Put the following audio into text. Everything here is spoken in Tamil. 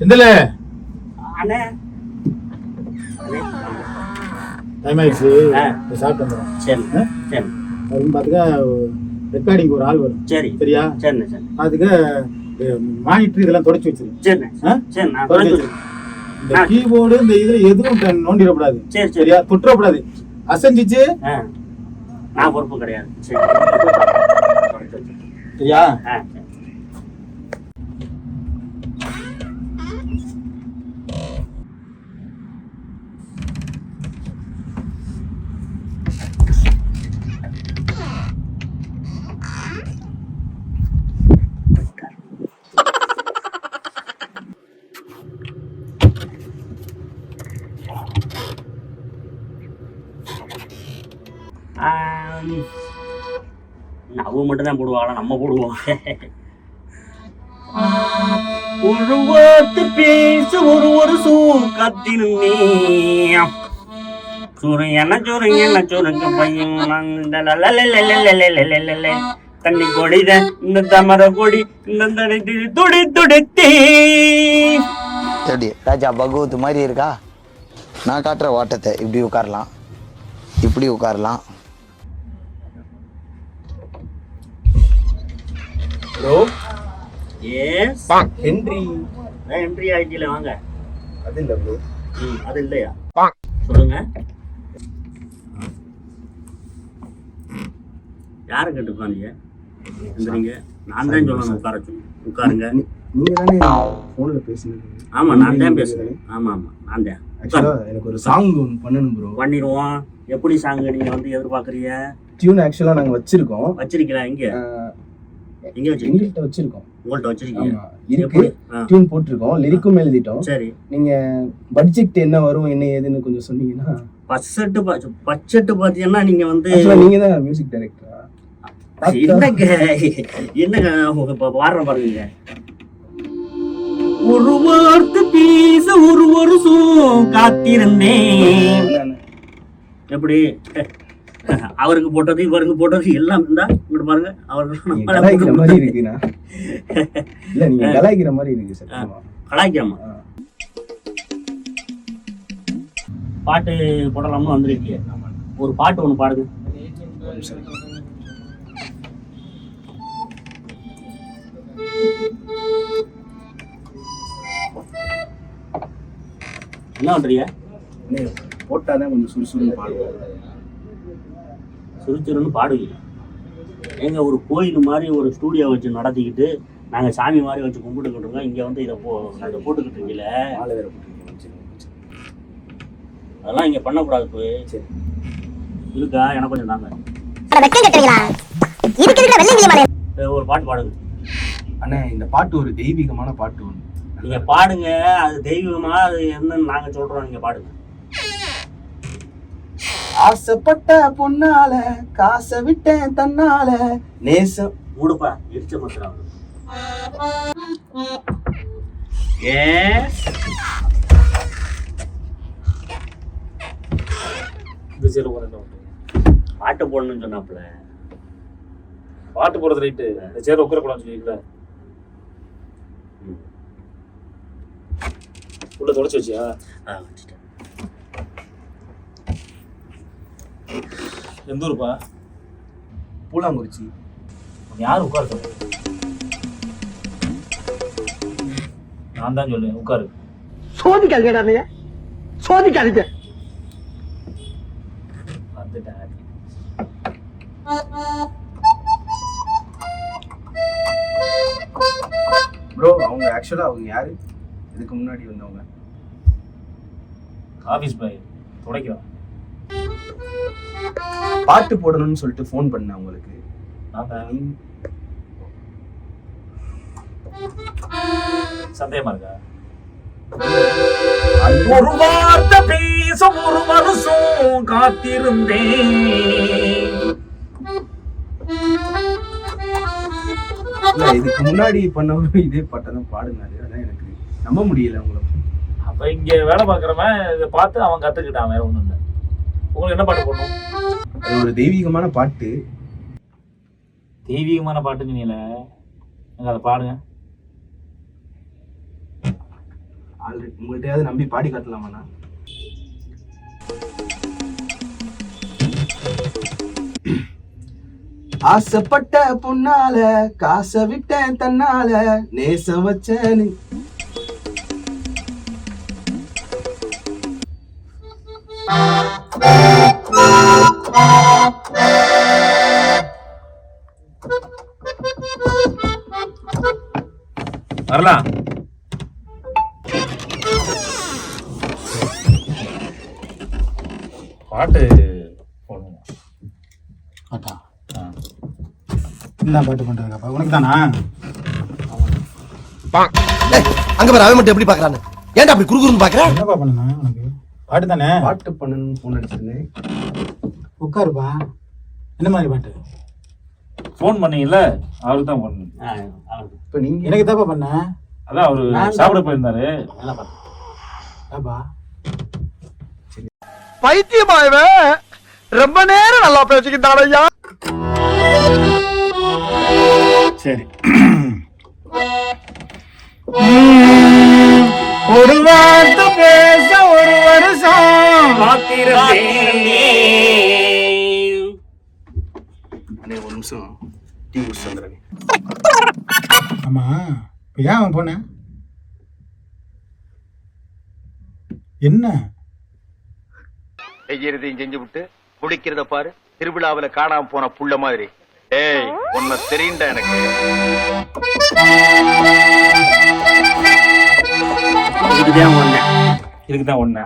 செந்தில் டைம் ஆயிடுச்சு. சாப்பிட்டு சரி சரி. பார்த்துக்க ரெக்கார்டிங் ஒரு ஆள் வரும். சரி. சரியா? சரிண்ணே சரி. அதுக்கு மானிட்டர் இதெல்லாம் தொடச்சி வச்சிரு? சரி இந்த கீபோர்டு இந்த இதுல எதுவும் நோண்டிடக்கூடாது. சரி சரி. சரியா? தொற்றக்கூடாது அசைஞ்சிச்சு? நான் பொறுப்பு கிடையாது. சரி. சரியா? அவ மட்டும் தான் போடுவாங்களா நம்ம போடுவோம். ஒரு வார்த்தை பேச ஒரு ஒரு சூ கத்திருந்தே சூரியன என்ன சூருங்க பையன் தண்ணி கொடித இந்த தமர கொடி இந்த தடை துடி துடித்தே ராஜா பகவத் மாதிரி இருக்கா? நான் காட்டுற ஓட்டத்தை இப்படி உட்காரலாம் இப்படி உட்காரலாம். ப்ரோ எஸ் ஹென்றி என்ட்ரி ஆயிட்டில வாங்க. அது இல்லை ப்ரோ ம், அது இல்லையா? சொல்லுங்க. யாரு கேட்டு உட்காந்தீங்க எந்திரிங்க. நான் தான் சொல்லணும் உட்கார உட்காருங்க. நீங்க தானே போன்ல பேசுனீங்க. ஆமா நான் தான் பேசுறேன். ஆமா ஆமா நான் தான். எனக்கு ஒரு சாங் பண்ணணும் ப்ரோ பண்ணிடுவோம். எப்படி சாங் நீங்க வந்து எதிர்பார்க்கறீங்க? டியூன் ஆக்சுவலா நாங்க வச்சிருக்கோம். வச்சிருக்கீங்களா எங்க அஹ், எங்க வச்சிருக்கீங்க? எங்கள்கிட்ட வச்சிருக்கோம். உங்கள்ட்ட வச்சிருக்கீங்க? இருக்கு. டியூன் போட்டிருக்கோம். லிரிக்கும் எழுதிட்டோம். சரி. நீங்க பட்ஜெட் என்ன வரும் என்ன ஏதுன்னு கொஞ்சம் சொன்னீங்கன்னா. பட்ஜெட்டு பட்ஜெட்டு பாத்தீங்கன்னா நீங்க வந்து நீங்க தான் மியூசிக் டைரக்டரா என்னங்க? என்னங்க பாடுற பாருங்க ஒரு வார்த்தை பேச ஒரு வருஷம் காத்திருந்தேன். எப்படி? அவருக்கு போட்டது இவருக்கு போட்டது எல்லாம் இருந்தா இங்கிட்டு பாருங்க மாதிரி அவருக்கு இருக்குண்ணா இல்ல நீங்க கலாய்க்கிற மாதிரி இருக்கு சத்தியமா. கலாய்க்காம ஆ. பாட்டு போடலாம்னு வந்திருக்கீங்க. ஒரு பாட்டு பாடுங்க. ஒரு நிமிஷம். என்ன பண்றீங்க? போட்டாதான் கொஞ்சம் சுறுசுறுன்னு பாடுவோம். சுறுச்சுறுன்னு பாடுவீங்க. ஏங்க ஒரு கோயில் மாதிரி ஒரு ஸ்டூடியோ வச்சு நடத்திக்கிட்டு நாங்க சாமி மாதிரி வச்சு கும்பிட்டுக்கிட்டு இருக்கோம். இங்க வந்து இதை போ இதை போட்டுக்கிட்டு இருக்கீங்கள? மாலை வேற போட்டிருக்கீங்க. அதெல்லாம் இங்க பண்ணக்கூடாது போய். சரி. இருக்கா? எனக்கு கொஞ்சம் தாங்க. ஒரு பாட்டு பாடுங்க அண்ணே இந்த பாட்டு ஒரு தெய்வீகமான பாட்டு ஒன்று நீங்க பாடுங்க. அது தெய்வமா அது என்னன்னு நாங்க சொல்றோம். நீங்க பாடுங்க. ஆசைப்பட்ட பொண்ணால காசை விட்டேன் தன்னால. நேசம் மூடுப்பா இடிச்ச மத்திரம் பாட்டு போடணும்னு சொன்னாப்புல. பாட்டு போடுறது ரைட்டு இந்த சேர் உட்காரக்கூடாதுன்னு சொல்லியிருக்கல. ம். உள்ள தொடச்சு வச்சியா? ஆ, வச்சுட்டேன். எந்த ஊருப்பா பூலாங்குறிச்சி யார் உட்கார சொல்லுங்க நான் தான் சொல்லுவேன் உட்காரு. சோதிக்காதீங்கடா நீங்க சோதிக்காதீங்க. வந்துட்டேன் ப்ரோ அவங்க ஆக்சுவலா அவங்க யாரு? இதுக்கு முன்னாடி வந்தவங்க. ஆஃபீஸ் பாய் துடைக்கிறோம். பாட்டு போடணும்னு சொல்லிட்டு ஃபோன் பண்ணேன் உங்களுக்கு சந்தேகமா இருக்கா? ஒரு வார்த்தை பேச ஒரு வருஷம் காத்திருந்தேன். இதுக்கு முன்னாடி பண்ணவங்க இதே பாட்டை தான் பாடுனாரு. அதான் எனக்கு நம்ப முடியல உங்களை அப்ப இங்க வேலை பார்க்குறவன் இதை பார்த்து அவன் கத்துக்கிட்டான் வேற ஒண்ணும் இல்லை. உங்களுக்கு என்ன பாட்டு போடணும்? அது ஒரு தெய்வீகமான பாட்டு. தெய்வீகமான பாட்டுன்னு நீல எனக்கு அதை பாடுங்க. ஆல்ரெடி உங்கள்கிட்டயாவது நம்பி பாடி காட்டலாமாண்ணா? ஆசைப்பட்ட பொண்ணால காசை விட்டேன் தன்னால நேசம் வச்சேன்னு. வரலாம் பாட்டு போடணும் பாட்டா? என்ன பாட்டு பண்றதுக்காப்பா உனக்கு தானா? அங்க பாரு அவன் மட்டும் எப்படி பாக்குறான்னு? ஏன்டா அப்படி குறுகுறுன்னு பாக்குறேன் என்னப்பா பண்ணணும் உனக்கு? பாட்டு தானே பாட்டு பண்ணணும்னு ஃபோன் அடிச்சிருந்தேன் உட்காருப்பா. என்ன மாதிரி பாட்டு? ஃபோன் பண்ணீங்கல்ல? அவருக்கு தான் பண்ணணும். அவருக்கு. இப்போ நீங்க எனக்கு தாப்பா பண்ண. அதான் அவரு சாப்பிட போயிருந்தாரு. ஏப்பா பைத்தியமாயவன் ரொம்ப நேரம் நல்லா பேசிக்கிட்டான் ஐயா சரி. ஒரு வார்த்தை பேச. அண்ணே, ஒரு நிமிஷம். டீ குடிச்சு வந்துடுறேன். ஆமா இப்ப ஏன் அவன் போன என்ன? செய்யறதையும் செஞ்சு விட்டு குடிக்கிறத பாரு. திருவிழாவுல காணாம போன புள்ள மாதிரி. ஏய் உன்னை தெரியுண்டா எனக்கு? இதுக்கு தான் ஒண்ணு இதுக்கு தான் ஒண்ணு